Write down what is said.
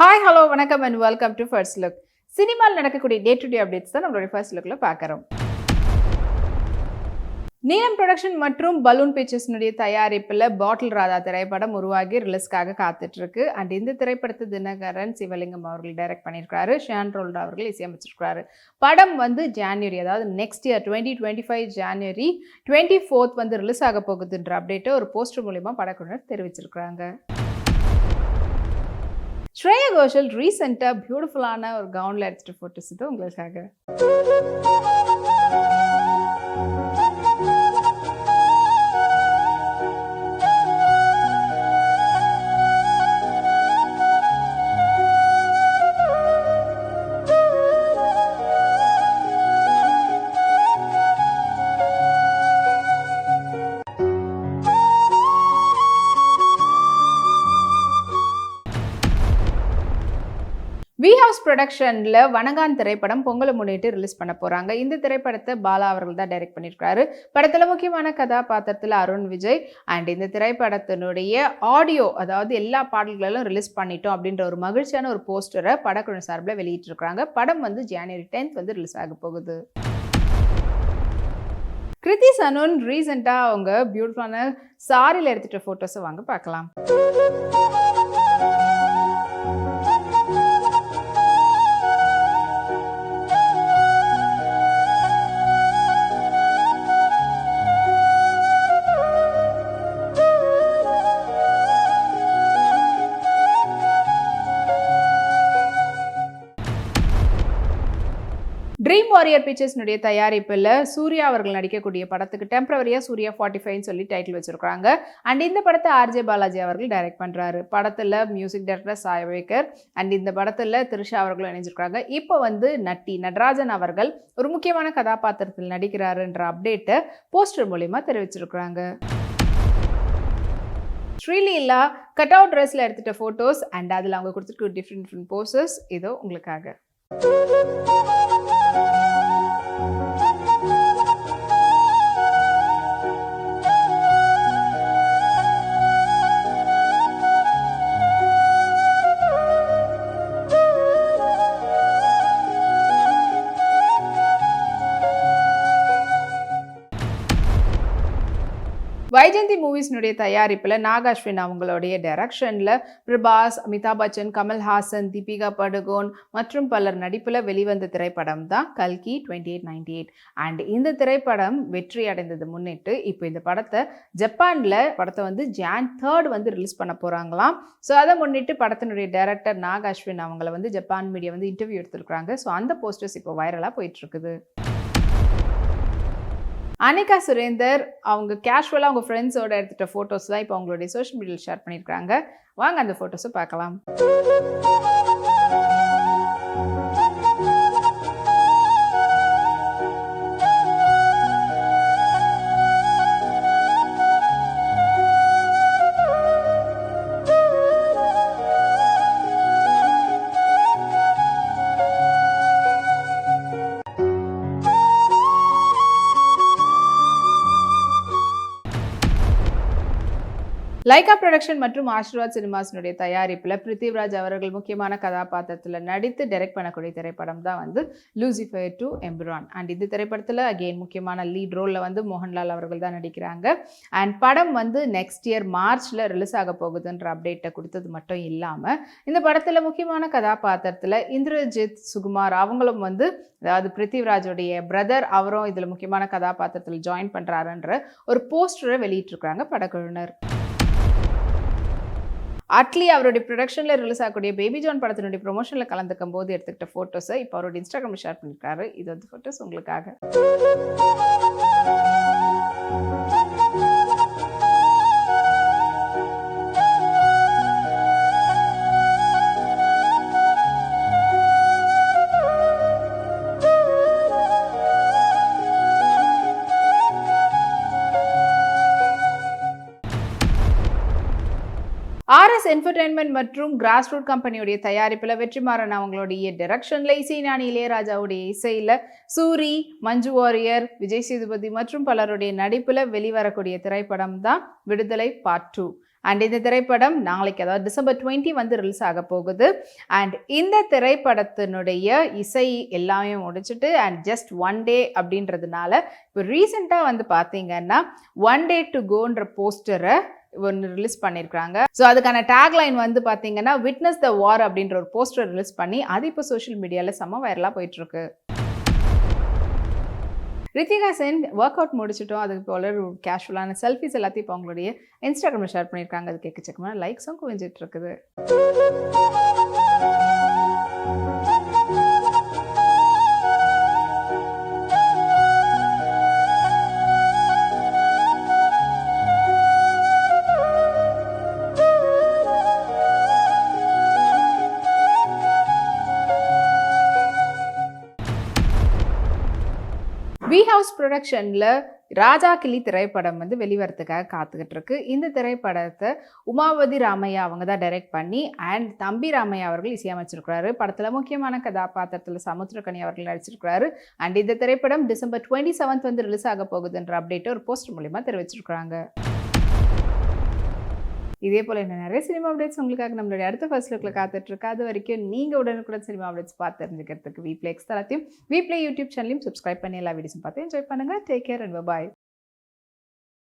Hi hello வணக்கம் and welcome to first look சினிமாவில் நடக்கக்கூடிய டே டு டே அப்டேட்ஸ் தான் நம்மளுடைய ஃபர்ஸ்ட் லுக்கில் பார்க்குறோம். நீலம் ப்ரொடக்ஷன் மற்றும் பலூன் பிக்சர்ஸ்னுடைய தயாரிப்பில் பாட்டில் ராதா திரைப்படம் உருவாகி ரிலீஸ்க்காக காத்துட்ருக்கு. அண்ட் இந்த திரைப்படத்தை தினகரன் சிவலிங்கம் அவர்கள் டைரக்ட் பண்ணியிருக்காரு ஷான் ரோல்டா அவர்கள் இசையமைச்சிருக்கிறாரு. படம் வந்து ஜான்வரி அதாவது next year twenty twenty five January twenty fourth வந்து ரிலீஸ் ஆக போகுதுன்ற அப்டேட்டை ஒரு போஸ்டர் மூலியமாக படக்குழுவினர் தெரிவிச்சிருக்கிறாங்க. ஸ்ரேயா கோஷல் ரீசெண்டாக பியூட்டிஃபுல்லான ஒரு கவுனில் எடுத்துகிட்டு ஃபோட்டோஸ் இது உங்களுக்காக. வி ஹவுஸ் ப்ரொடக்ஷனில் வணங்கான் திரைப்படம் பொங்கலை முன்னிட்டு ரிலீஸ் பண்ண போகிறாங்க இந்த திரைப்படத்தை பாலா அவர்கள் தான் டைரக்ட் பண்ணியிருக்காரு. படத்தில் முக்கியமான கதாபாத்திரத்தில் அருண் விஜய் அண்ட் இந்த திரைப்படத்தினுடைய ஆடியோ அதாவது எல்லா பாடல்களும் ரிலீஸ் பண்ணிட்டோம் அப்படின்ற ஒரு மகிழ்ச்சியான ஒரு போஸ்டரை படக்குழு சார்பில் வெளியிட்டிருக்காங்க படம் வந்து ஜனவரி டென்த் வந்து ரிலீஸ் ஆக போகுது. கிருதி சனுன் ரீசெண்டாக அவங்க பியூட்டிஃபுல்லான சாரியில் எடுத்துகிட்ட ஃபோட்டோஸை வாங்க பார்க்கலாம். ட்ரீம் வாரியர் பிக்சர்ஸ்னுடைய தயாரிப்பில் சூர்யா அவர்கள் நடிக்கக்கூடிய படத்துக்கு டெம்பரவரியாக சூர்யா ஃபார்ட்டி ஃபைவ்னு சொல்லி டைட்டில் வச்சுருக்காங்க அண்ட் இந்த படத்தை ஆர்ஜே பாலாஜி அவர்கள் டைரக்ட் பண்ணுறாரு படத்தில் மியூசிக் டைரக்டர் சாயவேக்கர் அண்ட் இந்த படத்தில் த்ரிஷா அவர்களும் இணைஞ்சிருக்காங்க இப்போ வந்து நட்டி நடராஜன் அவர்கள் ஒரு முக்கியமான கதாபாத்திரத்தில் நடிக்கிறாருன்ற அப்டேட்டை போஸ்டர் மூலிமா தெரிவிச்சிருக்கிறாங்க. ஸ்ரீலீலா கட் அவுட் ட்ரெஸ்ஸில் எடுத்துகிட்ட ஃபோட்டோஸ் அண்ட் அதில் அவங்க கொடுத்துருக்க டிஃப்ரெண்ட் டிஃப்ரெண்ட் போசஸ் இதோ உங்களுக்காக. வைஜந்தி மூவிஸ்னுடைய தயாரிப்பில் நாகாஸ்வின் அவங்களுடைய டைரக்ஷனில் பிரபாஸ் அமிதாப் பச்சன் கமல்ஹாசன் தீபிகா படுகோன் மற்றும் பலர் நடிப்பில் வெளிவந்த திரைப்படம் தான் கல்கி twenty eight ninety eight and இந்த திரைப்படம் வெற்றி அடைந்தது முன்னிட்டு இப்போ இந்த படத்தை ஜப்பானில் படத்தை வந்து ஜான் தேர்ட் வந்து ரிலீஸ் பண்ண போகிறாங்களாம் ஸோ அதை முன்னிட்டு படத்தினுடைய டைரக்டர் நாகாஸ்வின் அவங்கள வந்து ஜப்பான் மீடியா வந்து இன்டர்வியூ எடுத்துருக்குறாங்க. ஸோ அந்த போஸ்டர்ஸ் இப்போ வைரலாக போயிட்டுருக்குது அனிகா சுரேந்தர் அவங்க கேஷுவலாக அவங்க ஃப்ரெண்ட்ஸோட எடுத்துகிட்ட ஃபோட்டோஸ் தான் இப்போ அவங்களுடைய சோஷியல் மீடியாவில் ஷேர் பண்ணியிருக்காங்க வாங்க அந்த ஃபோட்டோஸை பார்க்கலாம். லைகா ப்ரொடக்ஷன் மற்றும் ஆஷிர்வாத் சினிமாஸினுடைய தயாரிப்பில் பிருத்திவ்ராஜ் அவர்கள் முக்கியமான கதாபாத்திரத்தில் நடித்து டைரக்ட் பண்ணக்கூடிய திரைப்படம் தான் வந்து லூசிஃபர் டு எம்பிரான் அண்ட் இந்த திரைப்படத்தில் அகெயின் முக்கியமான லீட் ரோலில் வந்து மோகன்லால் அவர்கள் தான் நடிக்கிறாங்க. அண்ட் படம் வந்து நெக்ஸ்ட் இயர் மார்ச்சில் ரிலீஸ் ஆக போகுதுன்ற அப்டேட்டை கொடுத்தது மட்டும் இல்லாமல் இந்த படத்தில் முக்கியமான கதாபாத்திரத்தில் இந்திரஜித் சுகுமார் அவங்களும் வந்து அதாவது பிருத்திவிராஜோடைய பிரதர் அவரும் இதில் முக்கியமான கதாபாத்திரத்தில் ஜாயின் பண்ணுறாருன்ற ஒரு போஸ்டரை வெளியிட்டிருக்கிறாங்க படக்குழுவினர். அட்லி அவருடைய ப்ரொடக்ஷனில் ரிலீஸ் ஆகக்கூடிய பேபி ஜான் படத்தினுடைய ப்ரொமோஷனில் கலந்துக்கும் போது எடுத்துக்கிட்ட ஃபோட்டோஸை இப்போ அவருடைய இன்ஸ்டாகிராமில் ஷேர் பண்ணியிருக்காரு இது வந்து ஃபோட்டோஸ் உங்களுக்காக. ஆர்எஸ் என்டர்டைன்மெண்ட் மற்றும் கிராஸ் ரூட் கம்பெனியுடைய தயாரிப்பில் வெற்றிமாறன் அவங்களுடைய டிரெக்ஷனில் இசை ஞானி இளையராஜாவுடைய இசையில் சூரி மஞ்சு வாரியர் விஜய் சேதுபதி மற்றும் பலருடைய நடிப்பில் வெளிவரக்கூடிய திரைப்படம் தான் விடுதலை பார்ட் டூ அண்ட் இந்த திரைப்படம் நாளைக்கு அதாவது டிசம்பர் டுவெண்ட்டி வந்து ரிலீஸ் ஆக போகுது. அண்ட் இந்த திரைப்படத்தினுடைய இசை எல்லாமே முடிச்சுட்டு அண்ட் ஜஸ்ட் ஒன் டே அப்படின்றதுனால இப்போ ரீசெண்டாக வந்து பார்த்தீங்கன்னா ஒன் டே டு கோன்ற போஸ்டரை ஒன்று ரிலீஸ் பண்ணியிருக்காங்க ஸோ அதுக்கான டேக்லைன் வந்து பார்த்தீங்கன்னா விட்னஸ் த வார் அப்படின்ற ஒரு போஸ்டர் ரிலீஸ் பண்ணி அது இப்போ சோஷியல் மீடியாவில் செம்ம வைரலாக போயிட்டுருக்கு. ரித்திகா சென் ஒர்க் அவுட் முடிச்சிட்டோம் அதுக்கு போல ஒரு கேஷுவலான செல்ஃபிஸ் எல்லாத்தையும் இப்போ அவங்களுடைய இன்ஸ்டாகிராமில் ஷேர் பண்ணியிருக்காங்க அது கேட்கச்சக்கமான லைக்ஸும் குவிஞ்சிட்டு இருக்குது. வி ஹவுஸ் ப்ரொடக்ஷனில் ராஜா கிளி திரைப்படம் வந்து வெளிவரத்துக்காக காத்துக்கிட்டு இருக்கு இந்த திரைப்படத்தை உமாவதி ராமையா அவங்க தான் டைரக்ட் பண்ணி அண்ட் தம்பி ராமையா அவர்கள் இசையமைச்சிருக்கிறாரு. படத்தில் முக்கியமான கதாபாத்திரத்தில் சமுத்திரக்கனி அவர்கள் நடிச்சிருக்கிறாரு. அண்ட் இந்த திரைப்படம் டிசம்பர் டுவெண்ட்டி செவன்த் வந்து ரிலீஸ் ஆக போகுதுன்ற அப்டேட்டை ஒரு போஸ்டர் மூலிமா தெரிவிச்சிருக்கிறாங்க. இதே போல் இன்னும் நிறைய சினிமா அப்டேட்ஸ் உங்களுக்காக நம்மளுடைய அடுத்த ஃபர்ஸ்ட் லுக்கில் காத்துட்ருக்கு. அது வரைக்கும் நீங்கள் உடனுக்குடன் சினிமா அப்டேட்ஸ் பார்த்து தெரிஞ்சுக்கிறதுக்கு வீப்ளே எக்ஸ் தளத்தையும் வீப்ளே யூடியூப் சேனலையும் சப்ஸ்கிரைப் பண்ணி எல்லா வீடியோஸும் பார்த்து என்ஜாய் பண்ணுங்கள் டேக் கேர் அண்ட் பாய்